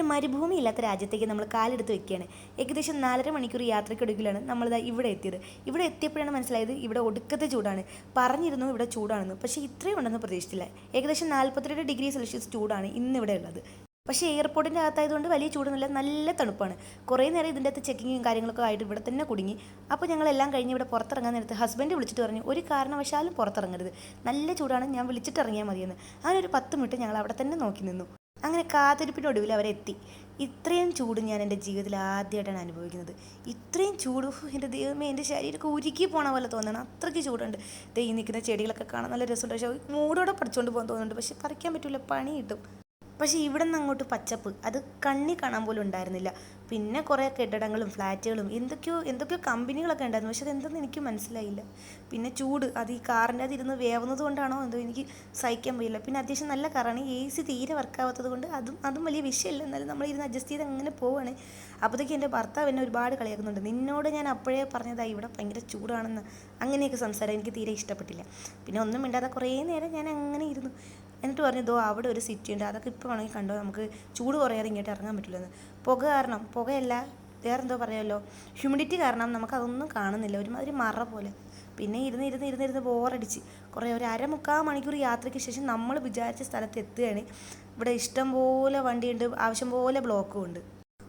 അങ്ങനെ മരുഭൂമി ഇല്ലാത്ത രാജ്യത്തേക്ക് നമ്മൾ കാലെടുത്ത് വെക്കുകയാണ്. ഏകദേശം നാലര മണിക്കൂർ യാത്രയ്ക്കൊടുക്കിലാണ് നമ്മളിതാ ഇവിടെ എത്തിയത്. ഇവിടെ എത്തിയപ്പോഴാണ് മനസ്സിലായത് ഇവിടെ ഒടുക്കത്തെ ചൂടാണ്. പറഞ്ഞിരുന്നു ഇവിടെ ചൂടാണെന്ന്. പക്ഷേ ഇത്രയും ഉണ്ടെന്ന് പ്രതീക്ഷിച്ചില്ല. ഏകദേശം നാൽപ്പത്തിരണ്ട് ഡിഗ്രി സെൽഷ്യസ് ചൂടാണ് ഇന്നിവിടെ ഉള്ളത്. പക്ഷേ എയർപോർട്ടിന്റെ അകത്തായതുകൊണ്ട് വലിയ ചൂടൊന്നുമില്ല നല്ല തണുപ്പാണ്. കുറേ നേരം ഇതിന്റെ അകത്ത് ചെക്കിങ്ങും കാര്യങ്ങളൊക്കെ ആയിട്ട് ഇവിടെ തന്നെ കുടുങ്ങി. അപ്പോൾ ഞങ്ങളെല്ലാം കഴിഞ്ഞ് ഇവിടെ പുറത്തിറങ്ങാൻ നേരത്ത് ഹസ്ബൻഡ് വിളിച്ചിട്ട് പറഞ്ഞു ഒരു കാരണവശാലും പുറത്തിറങ്ങരുത്. നല്ല ചൂടാണ് ഞാൻ വിളിച്ചിട്ട് ഇറങ്ങിയാൽ മതിയെന്ന്. അങ്ങനെ ഒരു പത്ത് മിനിറ്റ് ഞങ്ങൾ അവിടെ തന്നെ നോക്കി നിന്നു. അങ്ങനെ കാത്തിരിപ്പിന്റെ ഒടുവിൽ അവരെത്തി ഇത്രയും ചൂട് ഞാൻ എന്റെ ജീവിതത്തിൽ ആദ്യമായിട്ടാണ് അനുഭവിക്കുന്നത്. ഇത്രയും ചൂട് എന്റെ ദൈവമേ എന്റെ ശരീരമൊക്കെ ഉരുക്കി പോണ പോലെ തോന്നണം അത്രയ്ക്ക് ചൂടുണ്ട്. ദേ നിൽക്കുന്ന ചെടികളൊക്കെ കാണാൻ നല്ല രസമുണ്ട്. പക്ഷേ മൂടോടെ പഠിച്ചുകൊണ്ട് പോകാൻ തോന്നുന്നുണ്ട്. പക്ഷെ പറിക്കാൻ പറ്റില്ല പണി കിട്ടും. പക്ഷേ ഇവിടെ നിന്ന് അങ്ങോട്ട് പച്ചപ്പ് അത് കണ്ണി കാണാൻ പോലും ഉണ്ടായിരുന്നില്ല. പിന്നെ കുറേ കെട്ടിടങ്ങളും ഫ്ലാറ്റുകളും എന്തൊക്കെയോ എന്തൊക്കെയോ കമ്പനികളൊക്കെ ഉണ്ടായിരുന്നു. പക്ഷെ അതെന്തെന്ന് എനിക്ക് മനസ്സിലായില്ല. പിന്നെ ചൂട് അത് ഈ കാറിന്റെ അത് ഇരുന്ന് വേവുന്നത് കൊണ്ടാണോ എന്തോ എനിക്ക് സഹിക്കാൻ പോയില്ല പിന്നെ അത്യാവശ്യം നല്ല കാറാണ് എ സി തീരെ വർക്കാവാത്തത് കൊണ്ട് അതും അതും വലിയ വിഷയമില്ല. എന്നാലും നമ്മൾ ഇരുന്ന് അഡ്ജസ്റ്റ് ചെയ്ത് അങ്ങനെ പോവാണ്. അപ്പോഴത്തേക്ക് എന്റെ ഭർത്താവ് എന്നെ ഒരുപാട് കളിയാക്കുന്നുണ്ട്. നിന്നോട് ഞാൻ അപ്പോഴേ പറഞ്ഞതായി ഇവിടെ ഭയങ്കര ചൂടാണെന്ന്. അങ്ങനെയൊക്കെ സംസാരം എനിക്ക് തീരെ ഇഷ്ടപ്പെട്ടില്ല. പിന്നെ ഒന്നും മിണ്ടാതെ കുറേ നേരം ഞാൻ അങ്ങനെ ഇരുന്നു. എന്നിട്ട് പറഞ്ഞു ഇതോ അവിടെ ഒരു സിറ്റി ഉണ്ട്. അതൊക്കെ ഇപ്പോൾ വേണമെങ്കിൽ കണ്ടോ? നമുക്ക് ചൂട് കുറയാതെ ഇങ്ങോട്ട് ഇറങ്ങാൻ പറ്റില്ലെന്ന്. പുക കാരണം പുകയല്ല വേറെന്തോ പറയുമല്ലോ. ഹ്യൂമിഡിറ്റി കാരണം നമുക്ക് അതൊന്നും കാണുന്നില്ല. ഒരുമാതിരി മറ പോലെ. പിന്നെ ഇരുന്ന് ഇരുന്ന് ഇരുന്ന് ഇരുന്ന് ബോറടിച്ച് കുറേ ഒരു അരമുക്കാൽ മണിക്കൂർ യാത്രയ്ക്ക് ശേഷം നമ്മൾ വിചാരിച്ച സ്ഥലത്ത് എത്തുകയാണ്. ഇവിടെ ഇഷ്ടം പോലെ വണ്ടിയുണ്ട് ആവശ്യം പോലെ ബ്ലോക്കും ഉണ്ട്.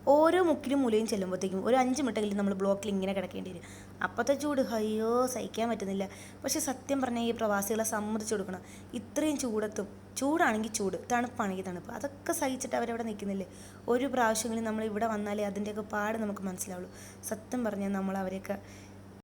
ഓരോ മുക്കിലും മൂലയും ചെല്ലുമ്പോഴത്തേക്കും ഒരു അഞ്ച് മിനിറ്റെങ്കിലും നമ്മൾ ബ്ലോക്കിൽ ഇങ്ങനെ കിടക്കേണ്ടി വരും. അപ്പോഴത്തെ ചൂട് അയ്യോ സഹിക്കാൻ പറ്റുന്നില്ല. പക്ഷെ സത്യം പറഞ്ഞാൽ ഈ പ്രവാസികളെ സമ്മതിച്ചു കൊടുക്കണം. ഇത്രയും ചൂടത്തും ചൂടാണെങ്കിൽ ചൂട് തണുപ്പാണെങ്കിൽ തണുപ്പ്. അതൊക്കെ സഹിച്ചിട്ട് അവരവിടെ നിൽക്കുന്നില്ലേ? ഒരു പ്രാവശ്യമെങ്കിലും നമ്മൾ ഇവിടെ വന്നാലേ അതിന്റെയൊക്കെ പാട് നമുക്ക് മനസ്സിലാവുള്ളൂ. സത്യം പറഞ്ഞാൽ നമ്മൾ അവരെയൊക്കെ